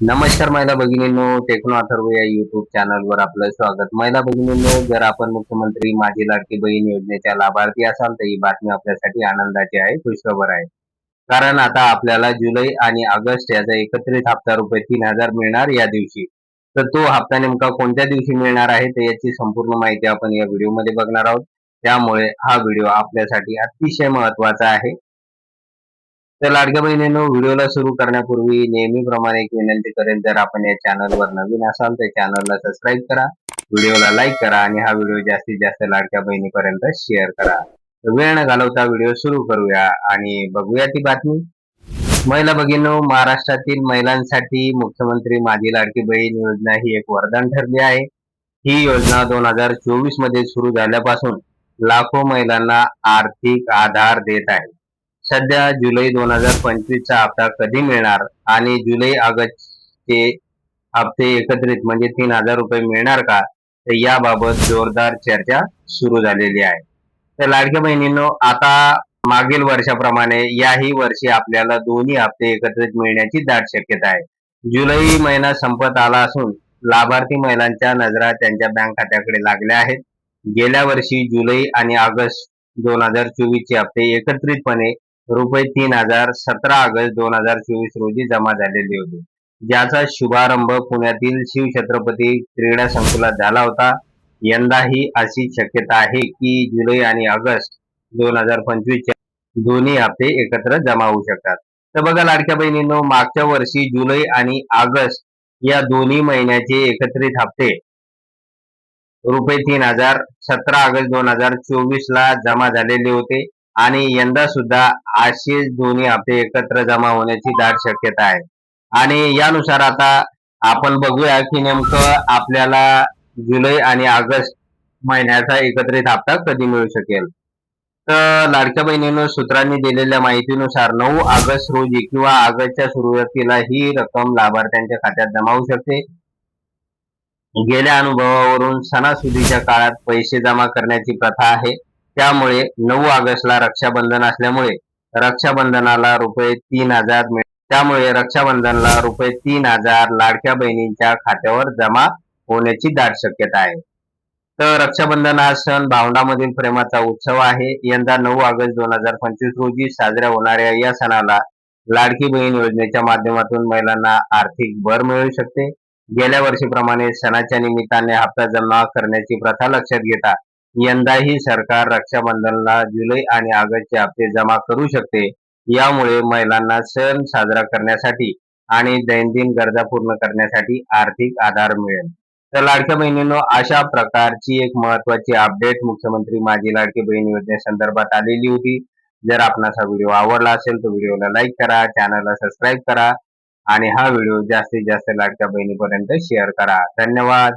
नमस्कार महिला भगिनींनो टेक्नो अथर्व या युट्यूब चॅनलवर आपलं स्वागत. महिला भगिनींनो जर आपण मुख्यमंत्री माझी लाडकी बहीण योजनेच्या लाभार्थी असाल तर ही बातमी आपल्यासाठी आनंदाची आहे खुशखबर आहे. कारण आता आपल्याला जुलै आणि ऑगस्ट याचा एकत्रित हप्ता रुपये तीन हजार मिळणार या दिवशी. तर तो हप्ता नेमका कोणत्या दिवशी मिळणार आहे तर याची संपूर्ण माहिती आपण या व्हिडिओमध्ये बघणार आहोत. त्यामुळे हा व्हिडिओ आपल्यासाठी अतिशय महत्त्वाचा आहे. तर लाडक्या बहिणींनो व्हिडिओला सुरू करण्यापूर्वी नेहमीप्रमाणे एक विनंती करेन जर आपण या चॅनलवर नवीन असाल तर चॅनलला सबस्क्राईब करा व्हिडिओला लाईक करा आणि हा व्हिडिओ जास्तीत जास्त लाडक्या बहिणीपर्यंत शेअर करा. वेळ न घालवता व्हिडिओ सुरू करूया आणि बघूया ती बातमी. महिला भगिनो महाराष्ट्रातील महिलांसाठी मुख्यमंत्री माझी लाडकी बहीण योजना ही एक वरदान ठरली आहे. ही योजना दोन हजार चोवीसमध्ये सुरू झाल्यापासून लाखो महिलांना आर्थिक आधार देत आहे. सध्या जुलै दोन हजार पंचवीसचा हप्ता कधी मिळणार आणि जुलै ऑगस्टचे हप्ते एकत्रित म्हणजे तीन हजार रुपये मिळणार का? तर याबाबत जोरदार चर्चा सुरू झालेली आहे. तर लाडक्या बहिणींनो आता मागील वर्षाप्रमाणे याही वर्षी आपल्याला दोन्ही हप्ते एकत्रित मिळण्याची दाट शक्यता आहे. जुलै महिना संपत आला असून लाभार्थी महिलांच्या नजरा त्यांच्या बँक खात्याकडे लागल्या आहेत. गेल्या वर्षी जुलै आणि ऑगस्ट दोन हजार चोवीस चे हप्ते एकत्रितपणे रुपये तीन हजार सतरा ऑगस्ट दोन हजार चोवीस रोजी जमा झालेले होते. ज्याचा शुभारंभ पुण्यातील शिवछत्रपती क्रीडा संकुलात झाला होता. यंदाही अशी शक्यता आहे की जुलै आणि ऑगस्ट दोन हजार पंचवीसच्या दोन्ही हप्ते एकत्र जमा होऊ शकतात. तर बघा लाडक्या बहिणींनो मागच्या वर्षी जुलै आणि ऑगस्ट या दोन्ही महिन्याचे एकत्रित हप्ते रुपये तीन हजार सतरा ऑगस्ट दोन हजार चोवीस ला जमा झालेले होते. आणि यंदा सुद्धा आशिष दोन्ही आपले एकत्र जमा होण्याची दाट शक्यता आहे. आणि यानुसार आता आपण बघूया की नेमकं आपल्याला जुलै आणि ऑगस्ट महिन्याचा एकत्रित हप्ता कधी मिळू शकेल? तर लाडक्या बहिणीनं सूत्रांनी दिलेल्या माहितीनुसार नऊ ऑगस्ट रोजी किंवा ऑगस्टच्या सुरुवातीला ही रक्कम लाभार्थ्यांच्या खात्यात जमा होऊ शकते. गेल्या अनुभवावरून सणासुदीच्या काळात पैसे जमा करण्याची प्रथा आहे. त्यामुळे नऊ ऑगस्टला रक्षाबंधन असल्यामुळे रक्षाबंधनाला रुपये तीन हजार त्यामुळे रक्षाबंधनला रुपये तीन हजार लाडक्या बहिणींच्या खात्यावर जमा होण्याची दाट शक्यता आहे. तर रक्षाबंधन हा सण भावंडामधील प्रेमाचा उत्सव आहे. यंदा नऊ ऑगस्ट दोन हजार पंचवीस रोजी साजऱ्या होणाऱ्या या सणाला लाडकी बहीण योजनेच्या माध्यमातून महिलांना आर्थिक भर मिळू शकते. गेल्या वर्षीप्रमाणे सणाच्या निमित्ताने हप्ता जमा करण्याची प्रथा लक्षात घेता यंदाही सरकार रक्षाबंधनला जुलै आणि ऑगस्टचे हप्ते जमा करू शकते. यामुळे महिलांना सण साजरा करण्यासाठी आणि दैनंदिन गरजा पूर्ण करण्यासाठी आर्थिक आधार मिळेल. तर लाडक्या बहिणींनो अशा प्रकारची एक महत्वाची अपडेट मुख्यमंत्री माझी लाडकी बहीण योजनेसंदर्भात आलेली होती. जर आपणास हा व्हिडिओ आवडला असेल तर व्हिडिओला लाईक करा चॅनलला सबस्क्राईब करा आणि हा व्हिडिओ जास्तीत जास्त लाडक्या बहिणीपर्यंत शेअर करा. धन्यवाद.